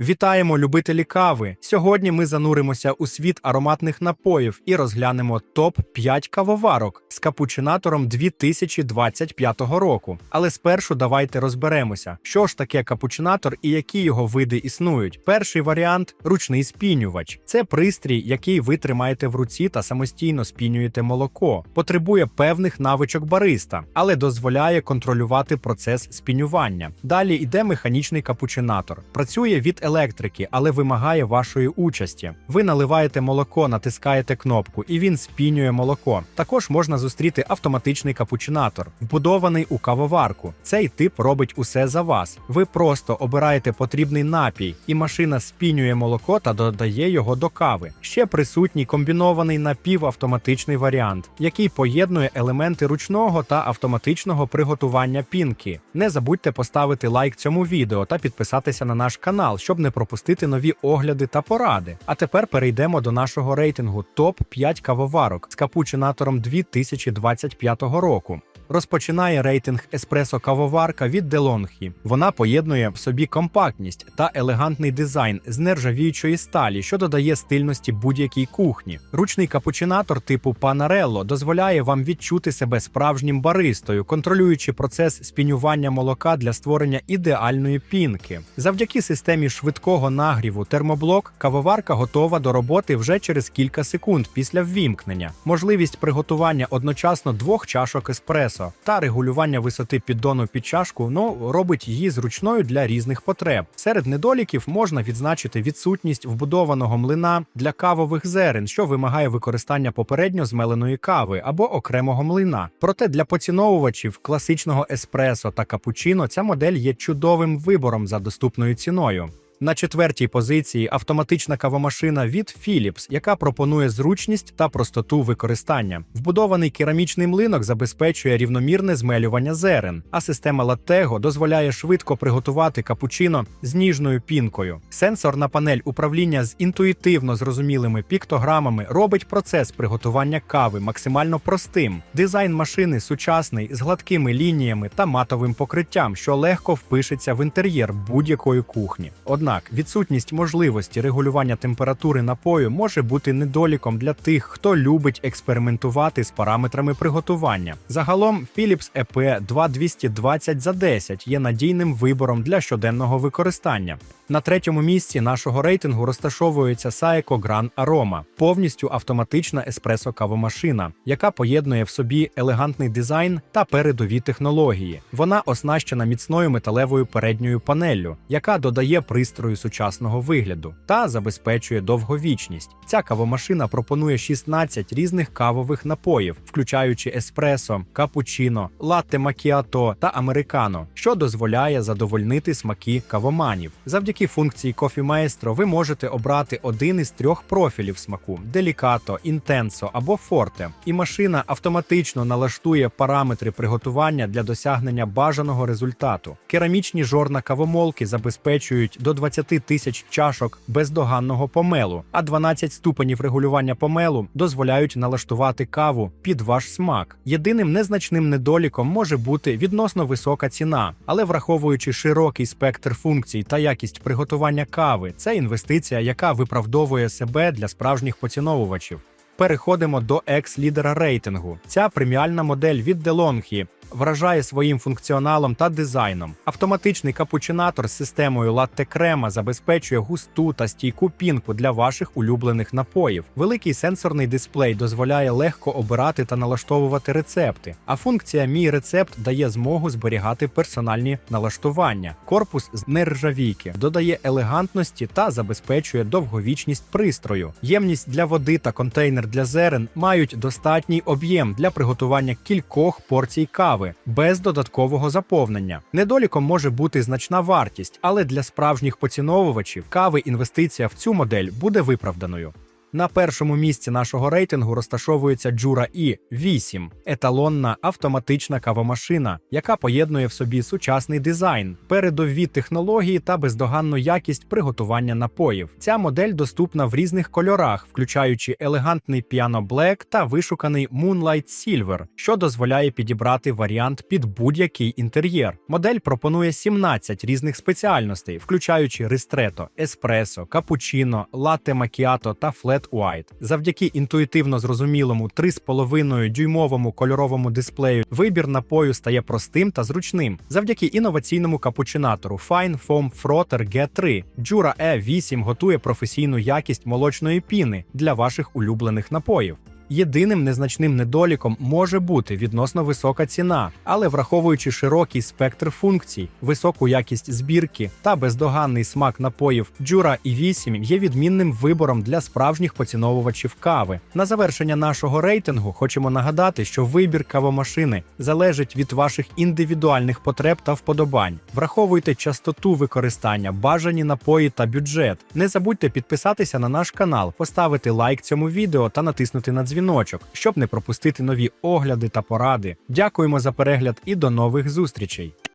Вітаємо, любителі кави! Сьогодні ми зануримося у світ ароматних напоїв і розглянемо топ 5 кавоварок з капучинатором 2025 року. Але спершу давайте розберемося, що ж таке капучинатор і які його види існують. Перший варіант ручний спінювач. Це пристрій, який ви тримаєте в руці та самостійно спінюєте молоко. Потребує певних навичок бариста, але дозволяє контролювати процес спінювання. Далі йде механічний капучинатор. Працює від електрики, але вимагає вашої участі. Ви наливаєте молоко, натискаєте кнопку, і він спінює молоко. Також можна зустріти автоматичний капучинатор, вбудований у кавоварку. Цей тип робить усе за вас. Ви просто обираєте потрібний напій, і машина спінює молоко та додає його до кави. Ще присутній комбінований напівавтоматичний варіант, який поєднує елементи ручного та автоматичного приготування пінки. Не забудьте поставити лайк цьому відео та підписатися на наш канал, щоб не пропустити нові огляди та поради. А тепер перейдемо до нашого рейтингу топ 5 кавоварок з капучинатором 2025 року. Розпочинає рейтинг еспресо кавоварка від DeLonghi. Вона поєднує в собі компактність та елегантний дизайн з нержавіючої сталі, що додає стильності будь-якій кухні. Ручний капучинатор типу Panarello дозволяє вам відчути себе справжнім баристою, контролюючи процес спінювання молока для створення ідеальної пінки. Завдяки системі швидкого нагріву термоблок кавоварка готова до роботи вже через кілька секунд після ввімкнення. Можливість приготування одночасно двох чашок еспресо та регулювання висоти піддону під чашку ну, робить її зручною для різних потреб. Серед недоліків можна відзначити відсутність вбудованого млина для кавових зерен, що вимагає використання попередньо змеленої кави або окремого млина. Проте для поціновувачів класичного еспресо та капучино ця модель є чудовим вибором за доступною ціною. На четвертій позиції автоматична кавомашина від Philips, яка пропонує зручність та простоту використання. Вбудований керамічний млинок забезпечує рівномірне змелювання зерен, а система Lattego дозволяє швидко приготувати капучино з ніжною пінкою. Сенсорна панель управління з інтуїтивно зрозумілими піктограмами робить процес приготування кави максимально простим. Дизайн машини сучасний з гладкими лініями та матовим покриттям, що легко впишеться в інтер'єр будь-якої кухні. Однак відсутність можливості регулювання температури напою може бути недоліком для тих, хто любить експериментувати з параметрами приготування. Загалом Philips EP 2220 за 10 є надійним вибором для щоденного використання. На третьому місці нашого рейтингу розташовується Saeco Gran Aroma, повністю автоматична еспресо-кавомашина, яка поєднує в собі елегантний дизайн та передові технології. Вона оснащена міцною металевою передньою панеллю, яка додає пристрою сучасного вигляду та забезпечує довговічність. Ця кавомашина пропонує 16 різних кавових напоїв, включаючи еспресо, капучино, латте макіато та американо, що дозволяє задовольнити смаки кавоманів. Завдяки функції Maestro ви можете обрати один із трьох профілів смаку: делікато, інтенсо або форте. І машина автоматично налаштує параметри приготування для досягнення бажаного результату. Керамічні жорна кавомолки забезпечують до 20 тисяч чашок бездоганного помелу, а 12 ступенів регулювання помелу дозволяють налаштувати каву під ваш смак. Єдиним незначним недоліком може бути відносно висока ціна, але враховуючи широкий спектр функцій та якість приготування кави, це інвестиція, яка виправдовує себе для справжніх поціновувачів. Переходимо до екс-лідера рейтингу. Ця преміальна модель від DeLonghi вражає своїм функціоналом та дизайном. Автоматичний капучинатор з системою латте крема забезпечує густу та стійку пінку для ваших улюблених напоїв. Великий сенсорний дисплей дозволяє легко обирати та налаштовувати рецепти. А функція Мій рецепт дає змогу зберігати персональні налаштування. Корпус з нержавійки додає елегантності та забезпечує довговічність пристрою. Ємність для води та контейнер для зерен мають достатній об'єм для приготування кількох порцій кави без додаткового заповнення. Недоліком може бути значна вартість, але для справжніх поціновувачів кави інвестиція в цю модель буде виправданою. На першому місці нашого рейтингу розташовується Джура І 8 еталонна автоматична кавомашина, яка поєднує в собі сучасний дизайн, передові технології та бездоганну якість приготування напоїв. Ця модель доступна в різних кольорах, включаючи елегантний Piano Black та вишуканий Moonlight Silver, що дозволяє підібрати варіант під будь-який інтер'єр. Модель пропонує 17 різних спеціальностей, включаючи ристрето, еспресо, капучино, латте макіато та флет white. Завдяки інтуїтивно зрозумілому 3,5 дюймовому кольоровому дисплею вибір напою стає простим та зручним. Завдяки інноваційному капучинатору Fine Foam Frotter G3 Jura E8 готує професійну якість молочної піни для ваших улюблених напоїв. Єдиним незначним недоліком може бути відносно висока ціна, але враховуючи широкий спектр функцій, високу якість збірки та бездоганний смак напоїв, Jura i8 є відмінним вибором для справжніх поціновувачів кави. На завершення нашого рейтингу хочемо нагадати, що вибір кавомашини залежить від ваших індивідуальних потреб та вподобань. Враховуйте частоту використання, бажані напої та бюджет. Не забудьте підписатися на наш канал, поставити лайк цьому відео та натиснути на дзвіночок, щоб не пропустити нові огляди та поради. Дякуємо за перегляд і до нових зустрічей!